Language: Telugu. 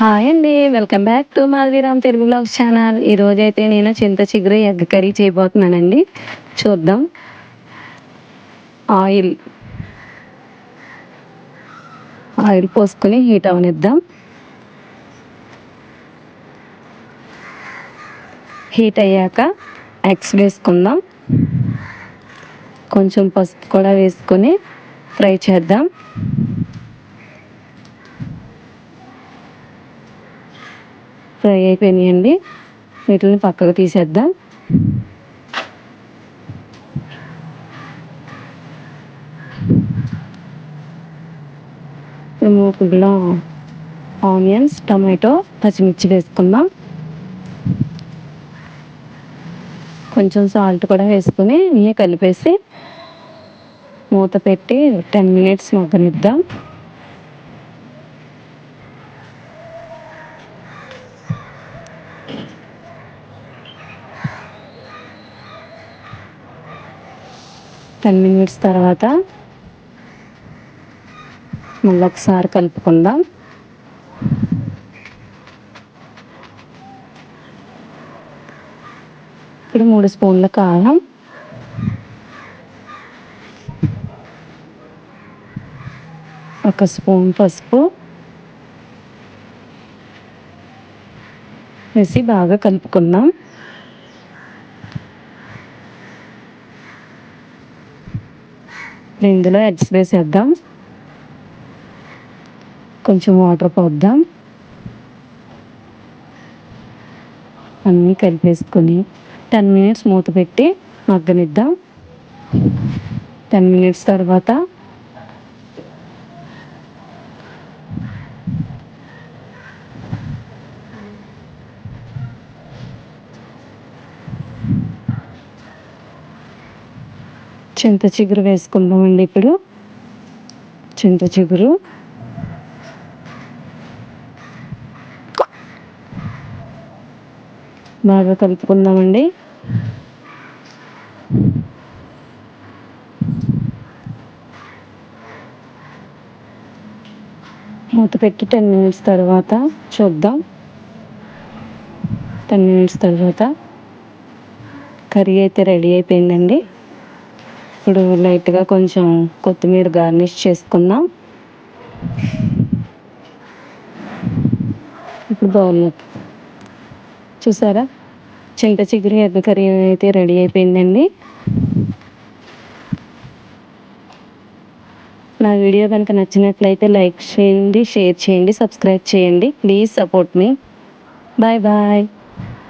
హాయ్ అండి welcome back to Madhaviram Telugu blog channel. ఈరోజు అయితే నేను చింత చిగురు ఎగ్ కర్రీ చేయబోతున్నానండి. చూద్దాం. ఆయిల్. ఆయిల్ పోసుకొని హీట్ అవనిద్దాం. హీట్ అయ్యాక ఎగ్స్ వేసుకుందాం. కొంచెం పసుపు కూడా వేసుకొని ఫ్రై చేద్దాం. ఫ్రై అయిపోయినాయండి. వీటిని పక్కకు తీసేద్దాం. మూకుడులో ఆనియన్స్ టమాటో పచ్చిమిర్చి వేసుకుందాం. కొంచెం సాల్ట్ కూడా వేసుకుని ఇవే కలిపేసి మూత పెట్టి టెన్ మినిట్స్ మగ్గనిద్దాం. టెన్ మినిట్స్ తర్వాత మళ్ళీ ఒకసారి కలుపుకుందాం. ఇప్పుడు మూడు స్పూన్ల కారం. ఒక స్పూన్ పసుపు. వేసి బాగా కలుపుకుందాం. ఇందులో ఎగ్స్ వేసేద్దాం. కొంచెం వాటర్ పోద్దాం. అన్నీ కలిపేసుకొని టెన్ మినిట్స్ మూత పెట్టి మగ్గనిద్దాం. టెన్ మినిట్స్ తర్వాత చింత చిగురు వేసుకుందామండి ఇప్పుడు. చింత చిగురు. బాగా కలుపుకుందామండి. మూత పెట్టి టెన్ మినిట్స్ తర్వాత చూద్దాం. టెన్ మినిట్స్ తర్వాత కర్రీ అయితే రెడీ అయిపోయిందండి. ఇప్పుడు లైట్గా కొంచెం కొత్తిమీర గార్నిష్ చేసుకుందాం. ఇప్పుడు బౌల్ చూసారా? చింత చిగురు ఎర్ర కర్రీ అయితే రెడీ అయిపోయిందండి. నా వీడియో కనుక నచ్చినట్లయితే లైక్ చేయండి షేర్ చేయండి సబ్స్క్రైబ్ చేయండి. ప్లీజ్ సపోర్ట్ మీ బాయ్ బాయ్